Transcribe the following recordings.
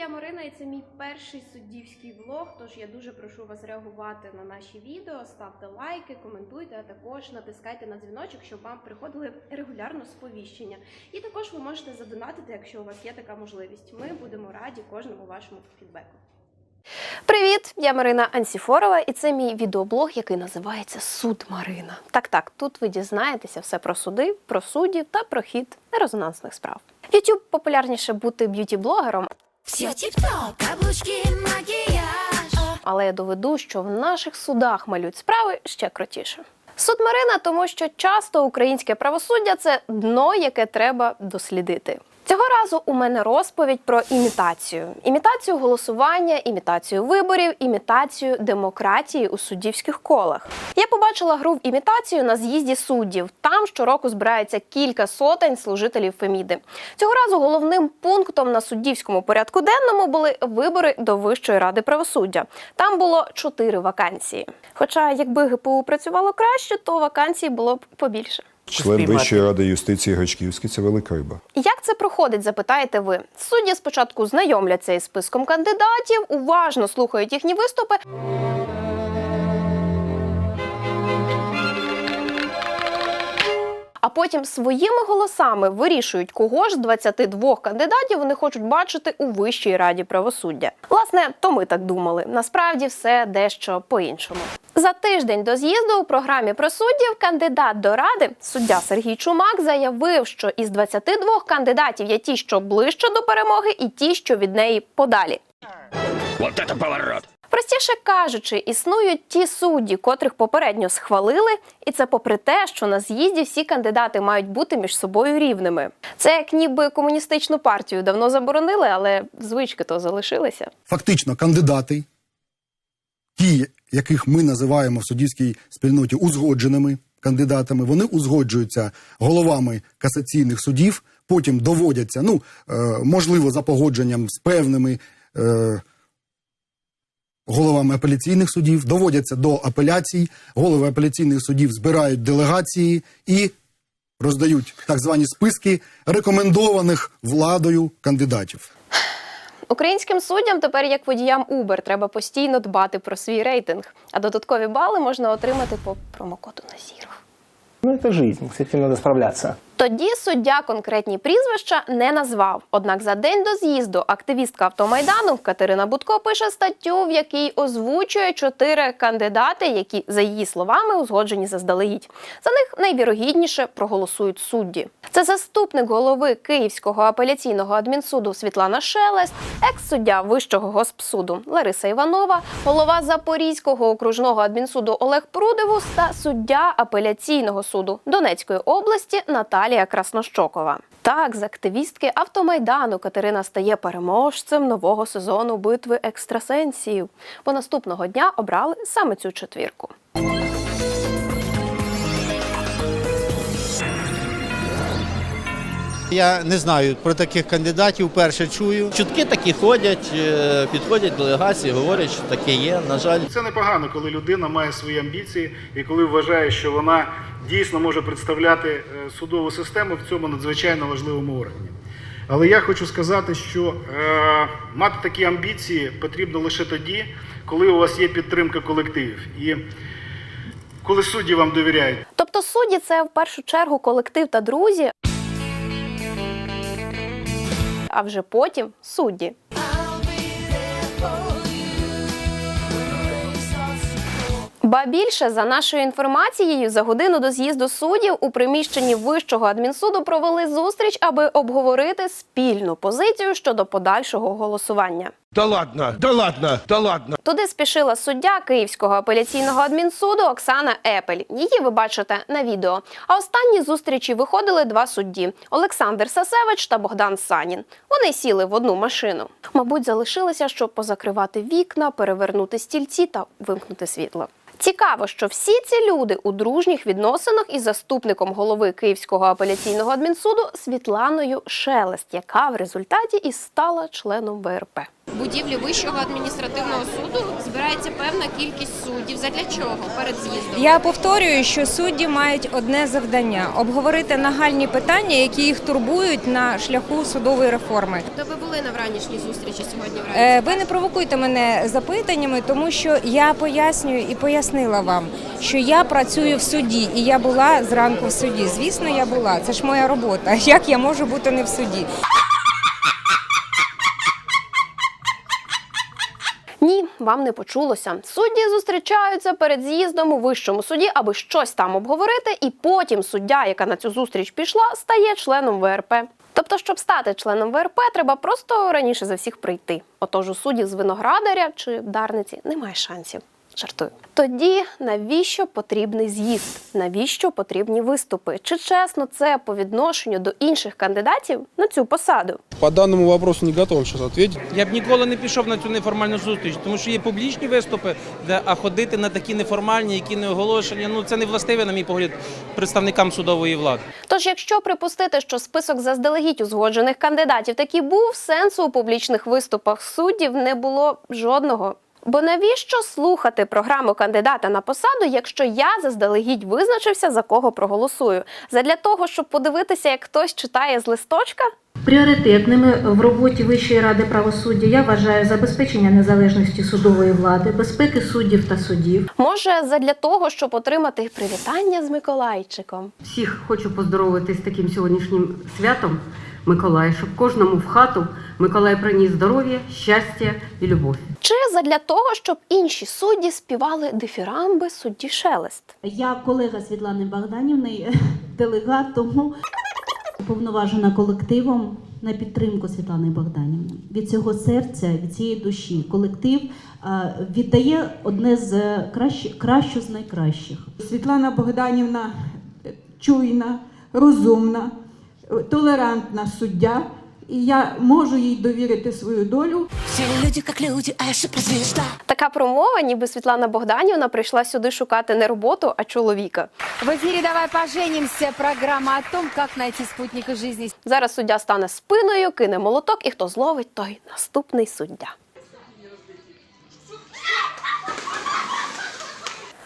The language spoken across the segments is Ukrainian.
я Марина, і це мій перший суддівський влог. Тож я дуже прошу вас реагувати на наші відео, ставте лайки, коментуйте, а також натискайте на дзвіночок, щоб вам приходили регулярно сповіщення. І також ви можете задонатити, якщо у вас є така можливість. Ми будемо раді кожному вашому фідбеку. Привіт! Я Марина Ансіфорова, і це мій відеоблог, який називається Суд Марина. Так, так, тут ви дізнаєтеся все про суди, про суддів та про хід резонансних справ. YouTube популярніше бути б'юті-блогером, Все тіп-топ, каблучки, макіяж. але я доведу, що в наших судах малюють справи ще крутіше. Суд Марина, тому що часто українське правосуддя це дно, яке треба дослідити. Цього разу у мене розповідь про імітацію: імітацію голосування, імітацію виборів, імітацію демократії у суддівських колах. Я побачила гру в імітацію на з'їзді суддів. Там щороку збирається кілька сотень служителів Феміди. Цього разу головним пунктом на суддівському порядку денному були вибори до Вищої ради правосуддя. Там було чотири вакансії. Хоча, якби ГПУ працювало краще, то вакансій було б побільше. Член Спіймати. Вищої ради юстиції Гачківський це велика риба. Як це проходить, запитаєте ви? Судді спочатку знайомляться із списком кандидатів, уважно слухають їхні виступи. Потім своїми голосами вирішують, кого ж з 22 кандидатів вони хочуть бачити у Вищій раді правосуддя. Власне, то ми так думали. Насправді все дещо по-іншому. За тиждень до з'їзду у програмі про кандидат до ради, суддя Сергій Чумак, заявив, що із 22 кандидатів є ті, що ближче до перемоги, і ті, що від неї подалі. Вот это поворот! Простіше кажучи, існують ті судді, котрих попередньо схвалили, і це попри те, що на з'їзді всі кандидати мають бути між собою рівними. Це як ніби комуністичну партію давно заборонили, але звички то залишилися. фактично кандидати, ті, яких ми називаємо в суддівській спільноті узгодженими кандидатами, вони узгоджуються головами касаційних судів, потім доводяться, ну е, можливо, за погодженням з певними. Е, Головами апеляційних судів доводяться до апеляцій, голови апеляційних судів збирають делегації і роздають так звані списки рекомендованих владою кандидатів. Українським суддям тепер, як водіям Uber, треба постійно дбати про свій рейтинг, а додаткові бали можна отримати по промокоду на зірах. Ну, это жизнь, с этим надо справляться. Тоді суддя конкретні прізвища не назвав. Однак за день до з'їзду активістка автомайдану Катерина Будко пише статтю, в якій озвучує чотири кандидати, які, за її словами, узгоджені заздалегідь. За них найвірогідніше проголосують судді. Це заступник голови Київського апеляційного адмінсуду Світлана Шелест, екс-суддя Вищого госпсуду Лариса Іванова, голова Запорізького окружного адмінсуду Олег Прудивус та суддя апеляційного суду Донецької області Наталія Краснощокова. Так, з активістки автомайдану Катерина стає переможцем нового сезону битви екстрасенсів, бо наступного дня обрали саме цю четвірку. Я не знаю про таких кандидатів. Перше чую. Чутки такі ходять, е, підходять делегації, говорять, що таке є. На жаль, Це непогано, коли людина має свої амбіції і коли вважає, що вона дійсно може представляти е, судову систему в цьому надзвичайно важливому органі. Але я хочу сказати, що е, мати такі амбіції потрібно лише тоді, коли у вас є підтримка колективів і коли судді вам довіряють. Тобто судді це в першу чергу колектив та друзі, а вже потім судді. Ба більше за нашою інформацією, за годину до з'їзду суддів у приміщенні вищого адмінсуду провели зустріч, аби обговорити спільну позицію щодо подальшого голосування. Да ладно, да ладно, да ладно. Туди спішила суддя Київського апеляційного адмінсуду Оксана Епель. Її ви бачите на відео. А останні зустрічі виходили два судді: Олександр Сасевич та Богдан Санін. Вони сіли в одну машину. Мабуть, залишилися, щоб позакривати вікна, перевернути стільці та вимкнути світло. Цікаво, що всі ці люди у дружніх відносинах із заступником голови Київського апеляційного адмінсуду Світланою Шелест, яка в результаті і стала членом ВРП. Будівлі Вищого адміністративного суду збирається певна кількість суддів. Задля чого перед з'їздом? Я повторюю, що судді мають одне завдання обговорити нагальні питання, які їх турбують на шляху судової реформи. То ви були на вранішній зустрічі сьогодні вранці? Е, Ви не провокуйте мене запитаннями, тому що я пояснюю і пояснила вам, що я працюю в суді, і я була зранку в суді. Звісно, я була. Це ж моя робота. Як я можу бути не в суді? Ні, вам не почулося. Судді зустрічаються перед з'їздом у вищому суді, аби щось там обговорити, і потім суддя, яка на цю зустріч пішла, стає членом ВРП. Тобто, щоб стати членом ВРП, треба просто раніше за всіх прийти. Отож, у судді з виноградаря чи Дарниці немає шансів. Жартую. Тоді навіщо потрібний з'їзд? Навіщо потрібні виступи? Чи чесно це по відношенню до інших кандидатів на цю посаду? По данному вопросу не готов сейчас ответить. Я б ніколи не пішов на цю неформальну зустріч, тому що є публічні виступи, де а ходити на такі неформальні, які не оголошені. Ну це не властиве, на мій погляд, представникам судової влади. Тож, якщо припустити, що список заздалегідь узгоджених кандидатів таки був, сенсу у публічних виступах суддів не було жодного. Бо навіщо слухати програму кандидата на посаду, якщо я заздалегідь визначився за кого проголосую? Задля того, щоб подивитися, як хтось читає з листочка? Пріоритетними в роботі Вищої ради правосуддя я вважаю забезпечення незалежності судової влади, безпеки суддів та судів. Може, задля того, щоб отримати привітання з Миколайчиком? Всіх хочу поздоровити з таким сьогоднішнім святом Миколая, щоб кожному в хату Миколай приніс здоров'я, щастя і любов. Чи задля того, щоб інші судді співали дифірамби судді Шелест? Я колега Світлани Богданівни, делегат, тому уповноважена колективом на підтримку Світлани Богданівни. Від цього серця, від цієї душі колектив е, віддає одне з кращих, кращу з найкращих. Світлана Богданівна чуйна, розумна, толерантна суддя, і я можу їй довірити свою долю. Всі люди як люди, а я суперзвезда Така промова, ніби Світлана Богданівна прийшла сюди шукати не роботу, а чоловіка. В ефірі Давай поженимся. Програма о том, як знайти спутника життя. Зараз суддя стане спиною, кине молоток, і хто зловить, той наступний суддя.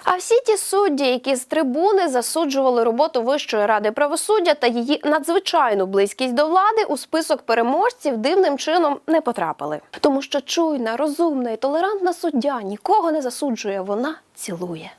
А всі ті судді, які з трибуни засуджували роботу Вищої ради правосуддя та її надзвичайну близькість до влади, у список переможців дивним чином не потрапили. Тому що чуйна, розумна і толерантна суддя нікого не засуджує, вона цілує.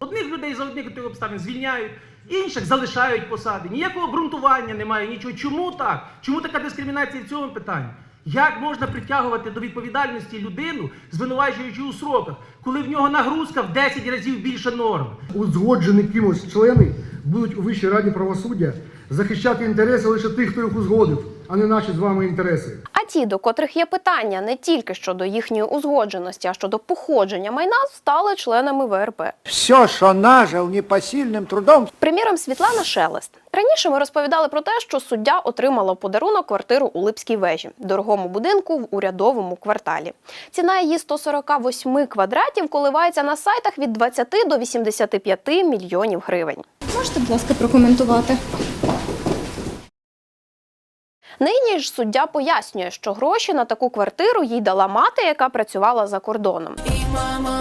Одних людей за одних тих обставин звільняють, інших залишають посади. Ніякого обґрунтування немає, нічого. Чому так? Чому така дискримінація в цьому питанні? Як можна притягувати до відповідальності людину, звинувачуючи у сроках, коли в нього нагрузка в 10 разів більше норм? узгоджені кимось члени будуть у Вищій раді правосуддя захищати інтереси лише тих, хто їх узгодив, а не наші з вами інтереси. Ті, до котрих є питання не тільки щодо їхньої узгодженості, а щодо походження майна, стали членами ВРП. Все, що нажив непосильним трудом, Приміром, Світлана Шелест. Раніше ми розповідали про те, що суддя отримала в подарунок квартиру у Липській вежі, дорогому будинку в урядовому кварталі. Ціна її 148 квадратів коливається на сайтах від 20 до 85 мільйонів гривень. Можете, будь ласка, прокоментувати? Нині ж суддя пояснює, що гроші на таку квартиру їй дала мати, яка працювала за кордоном. І мама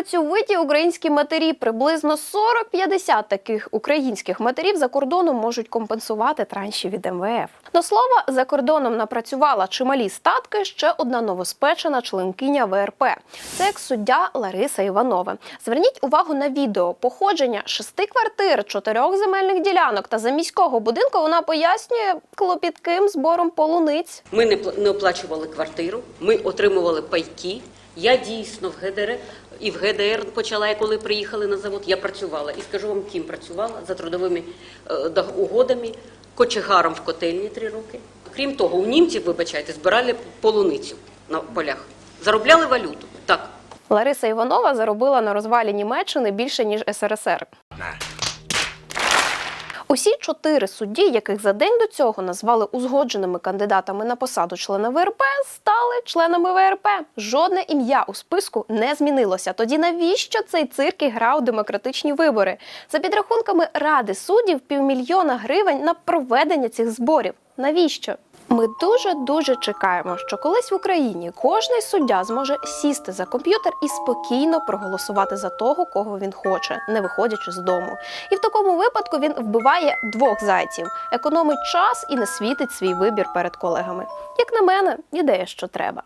працьовиті українські матері, приблизно 40-50 таких українських матерів за кордоном можуть компенсувати транші від МВФ. До слова, за кордоном напрацювала чималі статки ще одна новоспечена членкиня ВРП. Це екс-суддя Лариса Іванова. Зверніть увагу на відео походження шести квартир, чотирьох земельних ділянок та заміського будинку. Вона пояснює клопітким збором полуниць. Ми не оплачували квартиру, ми отримували пайки. Я дійсно в ГДР і в ГДР почала, я коли приїхали на завод, я працювала. І скажу вам, ким працювала за трудовими е, угодами, кочегаром в котельні три роки. Крім того, у німців, вибачайте, збирали полуницю на полях. Заробляли валюту. Так, Лариса Іванова заробила на розвалі Німеччини більше ніж СРСР. Усі чотири судді, яких за день до цього назвали узгодженими кандидатами на посаду члена ВРП, стали членами ВРП. Жодне ім'я у списку не змінилося. Тоді навіщо цей цирк грав демократичні вибори? За підрахунками ради суддів, півмільйона гривень на проведення цих зборів. Навіщо? Ми дуже дуже чекаємо, що колись в Україні кожний суддя зможе сісти за комп'ютер і спокійно проголосувати за того, кого він хоче, не виходячи з дому. І в такому випадку він вбиває двох зайців, економить час і не світить свій вибір перед колегами. Як на мене, ідея, що треба.